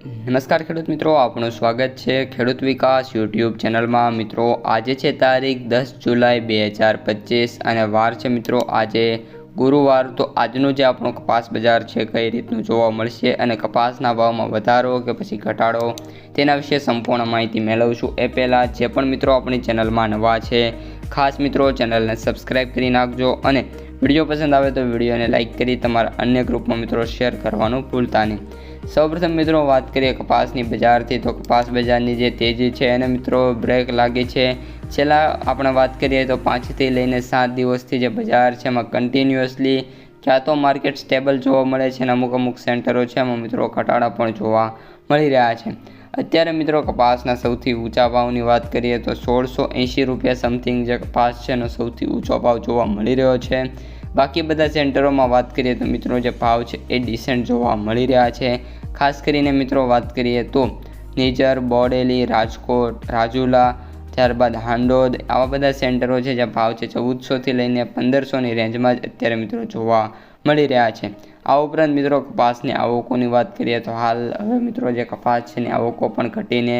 નમસ્કાર ખેડૂત મિત્રો, આપનું સ્વાગત છે ખેડૂત વિકાસ યુટ્યુબ ચેનલમાં. મિત્રો, આજે છે તારીખ દસ જુલાઈ બે હજાર પચીસ અને વાર છે મિત્રો આજે ગુરુવાર. તો આજનું જે આપણું કપાસ બજાર છે કઈ રીતનું જોવા મળશે અને કપાસના ભાવમાં વધારો કે પછી ઘટાડો તેના વિશે સંપૂર્ણ માહિતી મેળવશું. એ પહેલાં જે પણ મિત્રો આપણી ચેનલમાં નવા છે, ખાસ મિત્રો ચેનલને સબસ્ક્રાઈબ કરી નાખજો અને વીડિયો પસંદ આવે તો વિડીયોને લાઇક કરી તમારા અન્ય ગ્રુપમાં મિત્રો શેર કરવાનું ભૂલતા નહીં. સૌપ્રથમ મિત્રો વાત કરીએ કપાસની બજારથી. તો કપાસ બજારની જે તેજી છે એને મિત્રો બ્રેક લાગી છે. છેલ્લા આપણે વાત કરીએ તો પાંચથી લઈને સાત દિવસથી જે બજાર છે એમાં કન્ટિન્યુઅસલી ક્યાં તો માર્કેટ સ્ટેબલ જોવા મળે છે અને અમુક અમુક સેન્ટરો છે એમાં મિત્રો ઘટાડા પણ જોવા મળી રહ્યા છે. અત્યારે મિત્રો કપાસના સૌથી ઊંચા ભાવની વાત કરીએ તો સોળસો એંશી રૂપિયા સમથિંગ જે કપાસ છે એનો સૌથી ઊંચો ભાવ જોવા મળી રહ્યો છે. બાકી બધા સેન્ટરોમાં વાત કરીએ તો મિત્રો જે ભાવ છે એ ડિસેન્ટ જોવા મળી રહ્યા છે. ખાસ કરીને મિત્રો વાત કરીએ તો નિજર બોડેલી રાજકોટ, રાજુલા, ત્યારબાદ હાંડોદ આવા બધા સેન્ટરો છે જ્યાં ભાવ છે ચૌદસોથી લઈને પંદરસોની રેન્જમાં જ અત્યારે મિત્રો જોવા મળી રહ્યા છે. આ ઉપરાંત મિત્રો કપાસની આવકોની વાત કરીએ તો હાલ હવે મિત્રો જે કપાસ છે એની આવકો પણ ઘટીને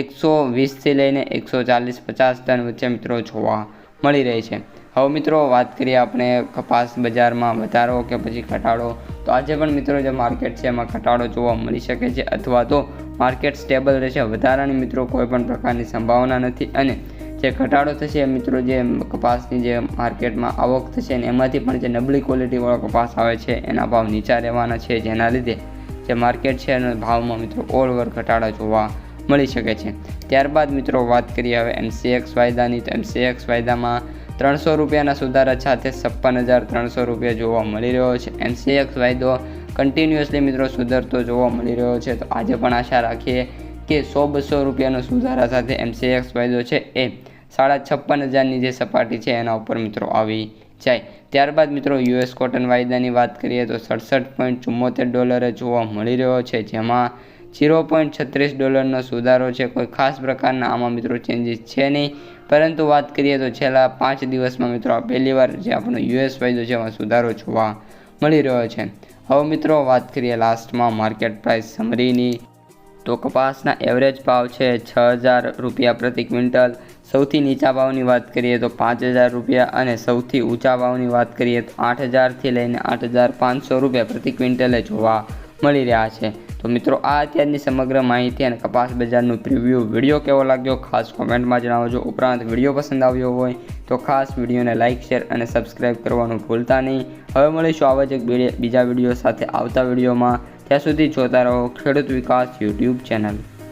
એકસો વીસથી લઈને એકસો ચાલીસ પચાસ ટન વચ્ચે મિત્રો જોવા મળી રહી છે. હવે મિત્રો વાત કરીએ આપણે કપાસ બજારમાં વધારો કે પછી ઘટાડો. તો આજે પણ મિત્રો જે માર્કેટ છે એમાં ઘટાડો જોવા મળી શકે છે અથવા તો માર્કેટ સ્ટેબલ રહેશે. વધારાની મિત્રો કોઈ પણ પ્રકારની સંભાવના નથી અને જે ઘટાડો થશે, મિત્રો, જે કપાસની જે માર્કેટમાં આવક થશે ને એમાંથી પણ જે નબળી ક્વોલિટીવાળો કપાસ આવે છે, એના ભાવ નીચા રહેવાના છે, જેના લીધે જે માર્કેટ છે એના ભાવમાં, મિત્રો ઓલ ઓવર ઘટાડો જોવા મળી શકે છે. ત્યારબાદ, મિત્રો, વાત કરીએ હવે એમસીએક્સ વાયદાની. તો એમસીએક્સ વાયદામાં ત્રણસો રૂપિયાના સુધારા સાથે છપ્પન હજાર ત્રણસો રૂપિયા જોવા મળી રહ્યો છે. એમસીએક્સ વાયદો કન્ટિન્યુઅસલી મિત્રો, સુધરતો જોવા મળી રહ્યો છે. તો આજે પણ આશા રાખીએ કે સો બસો રૂપિયાનો સુધારા સાથે એમસીએક્સ વાયદો છે એ સાડા છપ્પન હજારની જે સપાટી છે એના ઉપર મિત્રો આવી જાય. ત્યારબાદ મિત્રો યુએસ કોટન વાયદાની વાત કરીએ તો સડસઠ પોઈન્ટ ચુમ્મોતેર ડોલરે જોવા મળી રહ્યો છે, જેમાં ઝીરો પોઈન્ટ છત્રીસ ડોલરનો સુધારો છે. કોઈ ખાસ પ્રકારના આમાં મિત્રો ચેન્જીસ છે નહીં. પરંતુ વાત કરીએ તો છેલ્લા પાંચ દિવસમાં મિત્રો પહેલીવાર જે આપણો યુએસ વાયદો છે એમાં સુધારો જોવા મળી રહ્યો છે. હવે મિત્રો વાત કરીએ લાસ્ટમાં માર્કેટ પ્રાઇસ સમરીની તો કપાસના એવરેજ ભાવ છે છ હજાર રૂપિયા પ્રતિ ક્વિન્ટલ. સૌથી નીચા ભાવની વાત કરીએ તો પાંચ હજાર રૂપિયા અને સૌથી ઊંચા ભાવની વાત કરીએ તો આઠ હજારથી લઈને આઠ હજાર પાંચસો રૂપિયા પ્રતિ ક્વિન્ટલે જોવા મળી રહ્યા છે. તો મિત્રો, આ અત્યારની સમગ્ર માહિતી અને કપાસ બજારનું પ્રિવ્યૂ વીડિયો કેવો લાગ્યો? ખાસ કોમેન્ટમાં જણાવજો. ઉપરાંત વીડિયો પસંદ આવ્યો હોય તો ખાસ વિડીયોને લાઇક શેર અને સબસ્ક્રાઈબ કરવાનું ભૂલતા નહીં. હવે મળીશું આવા જ એક બીજા વીડિયો સાથે આવતા વિડીયોમાં. ત્યાં સુધી જોતા રહો ખેડૂત વિકાસ યુટ્યુબ ચેનલ.